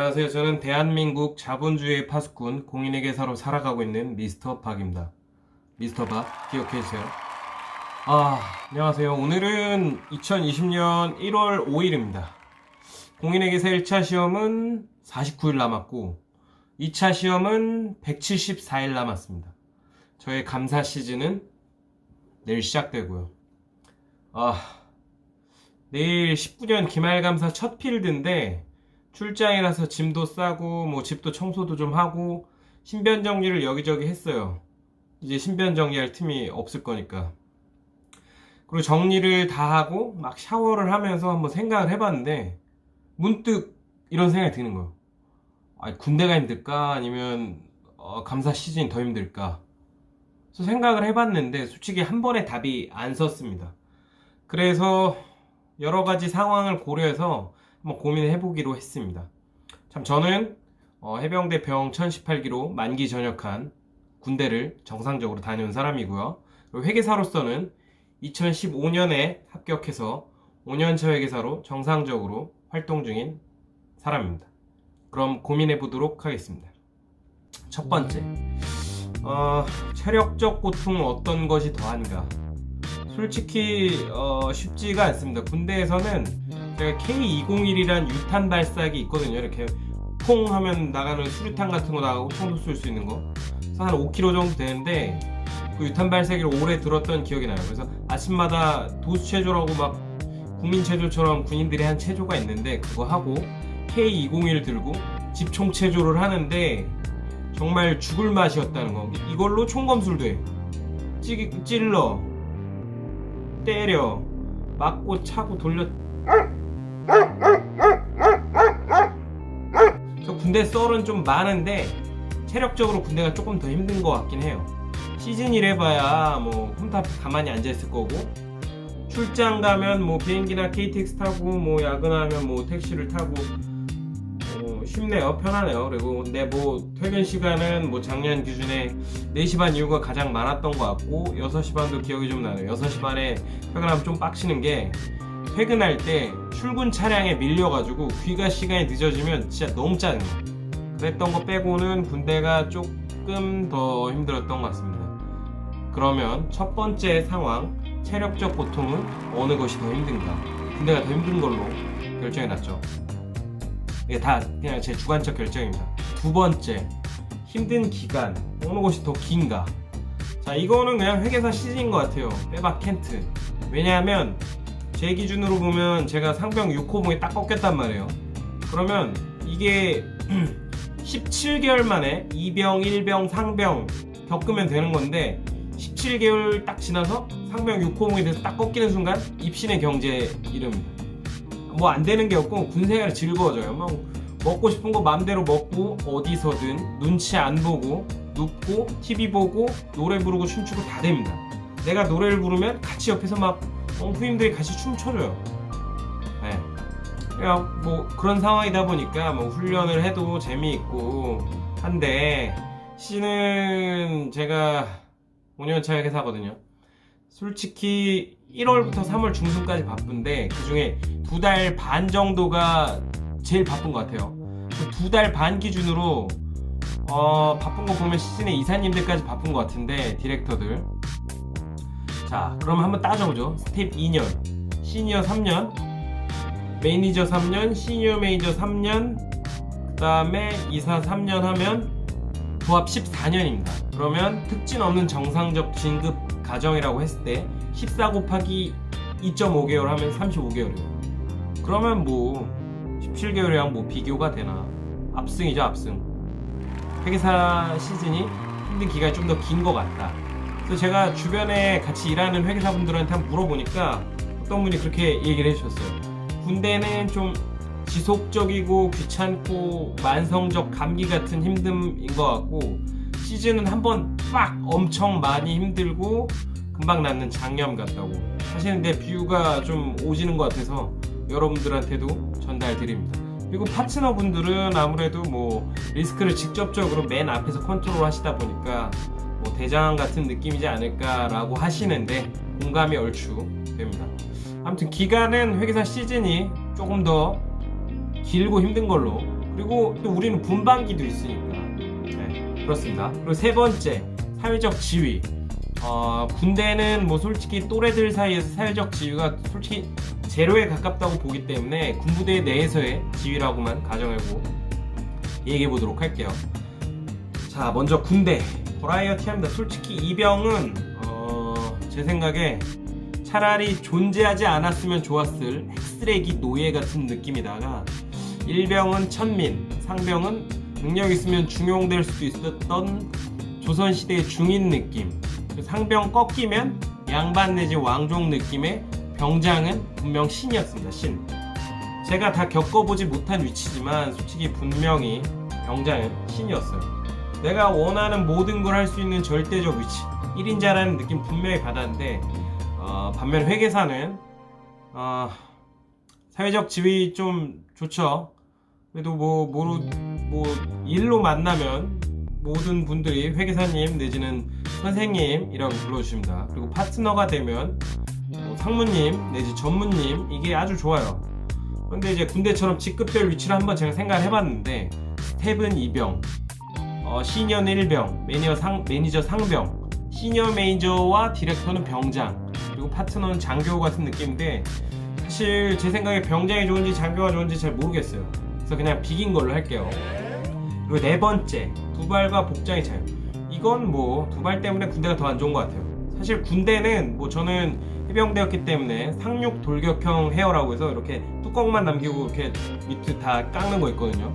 안녕하세요. 저는 대한민국 자본주의 파수꾼 공인회계사로 살아가고 있는 미스터 박입니다. 미스터 박 기억해 주세요. 아, 안녕하세요. 오늘은 2020년 1월 5일입니다. 공인회계사 1차 시험은 49일 남았고 2차 시험은 174일 남았습니다. 저의 감사 시즌은 내일 시작되고요. 아, 내일 19년 기말감사 첫 필드인데 출장이라서 짐도 싸고 뭐 집도 청소도 좀 하고 신변 정리를 여기저기 했어요. 이제 신변 정리할 틈이 없을 거니까. 그리고 정리를 다 하고 막 샤워를 하면서 한번 생각을 해봤는데 문득 이런 생각이 드는 거예요. 아, 군대가 힘들까 아니면 어, 감사 시즌이 더 힘들까? 그래서 생각을 해봤는데 솔직히 한 번에 답이 안 섰습니다. 그래서 여러 가지 상황을 고려해서 한번 고민을 해보기로 했습니다. 참 저는 어, 해병대 병 1018기로 만기 전역한 군대를 정상적으로 다녀온 사람이고요. 회계사로서는 2015년에 합격해서 5년차 회계사로 정상적으로 활동 중인 사람입니다. 그럼 고민해 보도록 하겠습니다. 첫 번째, 어, 체력적 고통은 어떤 것이 더한가? 솔직히 어, 쉽지가 않습니다. 군대에서는 제가 K201이란 유탄 발사기 있거든요. 이렇게 퐁 하면 나가는 수류탄 같은 거 나가고 총도 쏠 수 있는 거. 그래서 한 5kg 정도 되는데 그 유탄 발사기를 오래 들었던 기억이 나요. 그래서 아침마다 도수 체조라고 막 국민 체조처럼 군인들이 한 체조가 있는데 그거 하고 K201 들고 집총 체조를 하는데 정말 죽을 맛이었다는 거. 이걸로 총검술도 해. 찌, 찔러, 때려, 맞고 차고 돌려. 군대 썰은 좀 많은데 체력적으로 군대가 조금 더 힘든 것 같긴 해요. 시즌 1 해봐야 뭐 홈탑 가만히 앉아 있을 거고 출장 가면 뭐 비행기나 KTX 타고 뭐 야근하면 뭐 택시를 타고 어, 쉽네요. 편하네요. 그리고 근데 뭐 퇴근 시간은 뭐 작년 기준에 4시 반 이후가 가장 많았던 것 같고 6시 반도 기억이 좀 나네요. 6시 반에 퇴근하면 좀 빡치는 게 퇴근할 때 출근 차량에 밀려가지고 귀가 시간이 늦어지면 진짜 너무 짜증나. 그랬던 거 빼고는 군대가 조금 더 힘들었던 것 같습니다. 그러면 첫 번째 상황 체력적 고통은 어느 것이 더 힘든가? 군대가 더 힘든 걸로 결정해 놨죠. 이게 다 그냥 제 주관적 결정입니다. 두 번째 힘든 기간 어느 것이 더 긴가? 자 이거는 그냥 회계사 시즌인 것 같아요. 빼박 켄트. 왜냐하면 제 기준으로 보면 제가 상병 6호봉이 딱 꺾였단 말이에요 그러면 이게 17개월 만에 2병, 1병, 상병 겪으면 되는 건데 17개월 딱 지나서 상병 6호봉이 돼서 딱 꺾이는 순간 입신의 경제 이름입니다. 뭐 안 되는 게 없고 군생활이 즐거워져요. 막 먹고 싶은 거 마음대로 먹고 어디서든 눈치 안 보고 눕고 TV 보고 노래 부르고 춤추고 다 됩니다. 내가 노래를 부르면 같이 옆에서 막 어, 후임들이 같이 춤춰줘요. 네. 그냥 뭐 그런 상황이다 보니까 뭐 훈련을 해도 재미있고 한데 시는 제가 5년 차 회사거든요. 솔직히 1월부터 3월 중순까지 바쁜데 그 중에 두 달 반 정도가 제일 바쁜 것 같아요. 그 두 달 반 기준으로 어, 바쁜 거 보면 시즌에 이사님들까지 바쁜 것 같은데 디렉터들. 자, 그럼 한번 따져보죠. 스텝 2년, 시니어 3년, 매니저 3년, 시니어 매니저 3년, 그 다음에 이사 3년 하면 부합 14년입니다. 그러면 특진 없는 정상적 진급 가정이라고 했을 때 14 곱하기 2.5개월 하면 35개월이에요. 그러면 뭐 17개월이랑 뭐 비교가 되나? 압승이죠, 압승. 회계사 시즌이 힘든 기간이 좀 더 긴 것 같다. 그래서 제가 주변에 같이 일하는 회계사분들한테 한번 물어보니까 어떤 분이 그렇게 얘기를 해주셨어요. 군대는 좀 지속적이고 귀찮고 만성적 감기 같은 힘듦인 것 같고 시즌은 한 번 빡 엄청 많이 힘들고 금방 낫는 장염 같다고 하시는데 비유가 좀 오지는 것 같아서 여러분들한테도 전달 드립니다. 그리고 파트너 분들은 아무래도 뭐 리스크를 직접적으로 맨 앞에서 컨트롤 하시다 보니까 뭐 대장암 같은 느낌이지 않을까라고 하시는데 공감이 얼추 됩니다. 아무튼 기간은 회계사 시즌이 조금 더 길고 힘든 걸로 그리고 또 우리는 분반기도 있으니까 네, 그렇습니다. 그리고 세 번째 사회적 지위. 어, 군대는 뭐 솔직히 또래들 사이에서 사회적 지위가 솔직히 제로에 가깝다고 보기 때문에 군부대 내에서의 지위라고만 가정하고 얘기해 보도록 할게요. 자, 먼저 군대 버라이어티합니다. 솔직히 이 병은 어, 제 생각에 차라리 존재하지 않았으면 좋았을 핵쓰레기 노예 같은 느낌이다가 일병은 천민, 상병은 능력 있으면 중용될 수도 있었던 조선시대의 중인 느낌. 그리고 상병 꺾이면 양반 내지 왕족 느낌의 병장은 분명 신이었습니다 신. 제가 다 겪어보지 못한 위치지만 솔직히 분명히 병장은 신이었어요 내가 원하는 모든 걸 할 수 있는 절대적 위치 1인자라는 느낌 분명히 받았는데 어, 반면 회계사는 어, 사회적 지위 좀 좋죠. 그래도 뭐, 뭐, 뭐 일로 만나면 모든 분들이 회계사님 내지는 선생님이라고 불러주십니다. 그리고 파트너가 되면 뭐 상무님 내지 전무님 이게 아주 좋아요. 근데 이제 군대처럼 직급별 위치를 한번 제가 생각을 해봤는데 스텝은 2병, 어, 시니어는 1병, 매니저, 상, 매니저 상병, 시니어 매니저와 디렉터는 병장, 그리고 파트너는 장교 같은 느낌인데 사실 제 생각에 병장이 좋은지 장교가 좋은지 잘 모르겠어요. 그래서 그냥 비긴 걸로 할게요. 그리고 네 번째, 두발과 복장의 차이. 이건 뭐 두발 때문에 군대가 더 안 좋은 것 같아요. 사실 군대는 뭐 저는 해병대였기 때문에 상륙 돌격형 헤어라고 해서 이렇게 뚜껑만 남기고 이렇게 밑에 다 깎는 거 있거든요.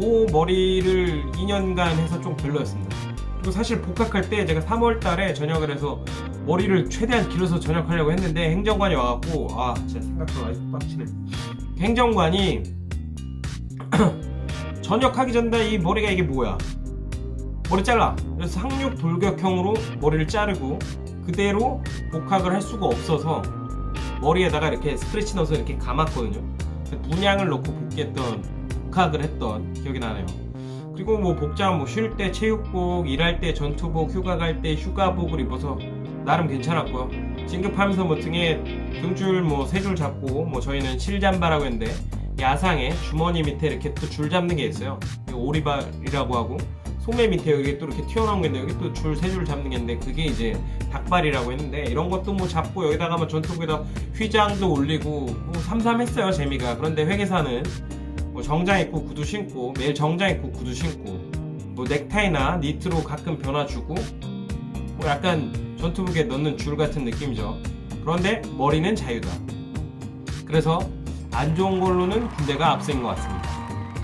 그 머리를 2년간 해서 좀 별로였습니다. 그리고 사실 복학할 때 제가 3월 달에 전역을 해서 머리를 최대한 길러서 전역하려고 했는데 행정관이 와갖고 아 진짜 생각보다 아직도 빡치네. 행정관이 전역하기 전에 이 머리가 이게 뭐야? 머리 잘라. 그래서 상륙 돌격형으로 머리를 자르고 그대로 복학을 할 수가 없어서 머리에다가 이렇게 스트레치 넣어서 이렇게 감았거든요. 분양을 넣고 복귀했던 복학을 했던 기억이 나네요. 그리고 뭐 복장 뭐 쉴 때 체육복, 일할 때 전투복, 휴가 갈 때 휴가복을 입어서 나름 괜찮았고요. 진급하면서 뭐 등에 등줄 뭐 세 줄 잡고 뭐 저희는 실잠바라고 했는데 야상에 주머니 밑에 이렇게 또 줄 잡는 게 있어요. 오리발이라고 하고 소매 밑에 여기 또 이렇게 튀어나온 게 있는데 여기 또 줄 세 줄 잡는 게 있는데 그게 이제 닭발이라고 했는데 이런 것도 뭐 잡고 여기다가 뭐 전투복에다 휘장도 올리고 뭐 삼삼했어요 재미가 그런데 회계사는 뭐 정장 입고 구두 신고 매일 정장 입고 구두 신고 뭐 넥타이나 니트로 가끔 변화 주고 뭐 약간 전투복에 넣는 줄 같은 느낌이죠. 그런데 머리는 자유다. 그래서 안 좋은 걸로는 군대가 앞서인 것 같습니다.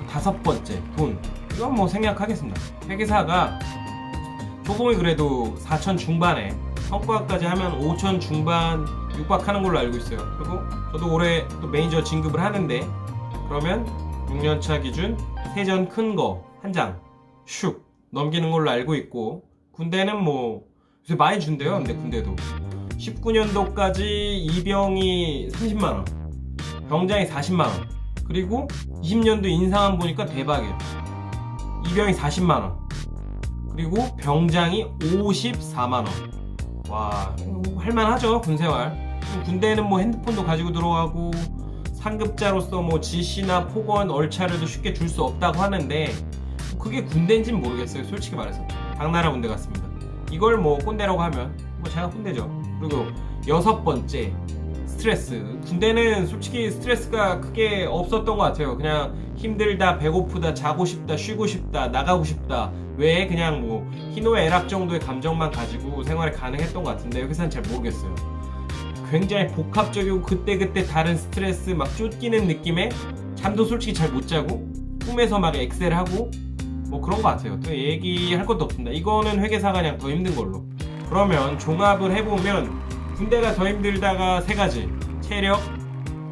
다섯 번째 돈. 이건 뭐 생략하겠습니다. 회계사가 초봉이 그래도 4천 중반에 성과까지 하면 5천 중반 육박하는 걸로 알고 있어요. 그리고 저도 올해 또 매니저 진급을 하는데 그러면 6년차 기준 세전 큰 거 한 장 슉 넘기는 걸로 알고 있고 군대는 뭐 요새 많이 준대요 근데 군대도. 19년도까지 이병이 30만원 병장이 40만원 그리고 20년도 인상안 보니까 대박이에요. 이병이 40만원 그리고 병장이 54만원. 와 할만하죠 군생활. 군대는 뭐 핸드폰도 가지고 들어가고 상급자로서 뭐 지시나 폭언, 얼차려도 쉽게 줄 수 없다고 하는데 그게 군대인지는 모르겠어요. 솔직히 말해서 당나라 군대 같습니다. 이걸 뭐 꼰대라고 하면 뭐 제가 꼰대죠. 그리고 여섯 번째 스트레스. 군대는 솔직히 스트레스가 크게 없었던 것 같아요. 그냥 힘들다, 배고프다, 자고 싶다, 쉬고 싶다, 나가고 싶다. 왜 그냥 뭐 희노애락 정도의 감정만 가지고 생활이 가능했던 것 같은데 여기서는 잘 모르겠어요. 굉장히 복합적이고 그때그때 다른 스트레스 막 쫓기는 느낌에 잠도 솔직히 잘 못 자고 꿈에서 막 엑셀하고 뭐 그런 것 같아요. 또 얘기할 것도 없습니다. 이거는 회계사가 그냥 더 힘든 걸로. 그러면 종합을 해보면 군대가 더 힘들다가 세 가지 체력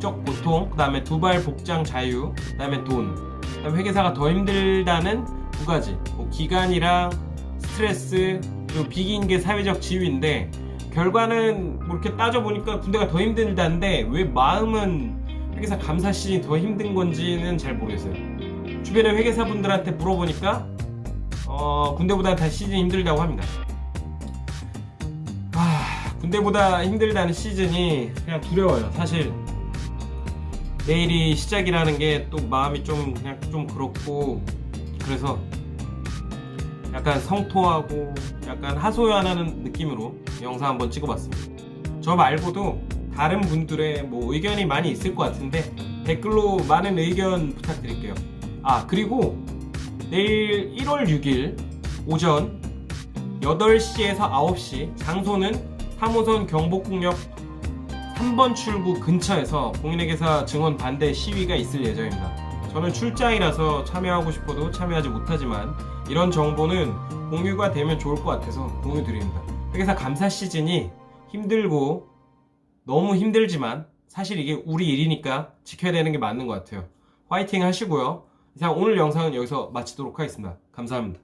적 고통, 그 다음에 두발 복장 자유, 그 다음에 돈, 그 다음에 회계사가 더 힘들다는 두 가지 뭐 기간이랑 스트레스 그리고 비긴 게 사회적 지위인데 결과는 뭐 이렇게 따져보니까 군대가 더 힘들다는데 왜 마음은 회계사 감사 시즌이 더 힘든 건지는 잘 모르겠어요. 주변의 회계사분들한테 물어보니까 어, 군대보다 다 시즌이 힘들다고 합니다. 아, 군대보다 힘들다는 시즌이 그냥 두려워요. 사실 내일이 시작이라는 게 또 마음이 좀 그냥 좀 그렇고 그래서 약간 성토하고 약간 하소연하는 느낌으로 영상 한번 찍어봤습니다. 저 말고도 다른 분들의 뭐 의견이 많이 있을 것 같은데 댓글로 많은 의견 부탁드릴게요. 아 그리고 내일 1월 6일 오전 8시에서 9시 장소는 3호선 경복궁역 3번 출구 근처에서 공인회계사 증원 반대 시위가 있을 예정입니다. 저는 출장이라서 참여하고 싶어도 참여하지 못하지만 이런 정보는 공유가 되면 좋을 것 같아서 공유 드립니다. 회계사 감사 시즌이 힘들고 너무 힘들지만 사실 이게 우리 일이니까 지켜야 되는 게 맞는 것 같아요. 화이팅 하시고요. 이상 오늘 영상은 여기서 마치도록 하겠습니다. 감사합니다.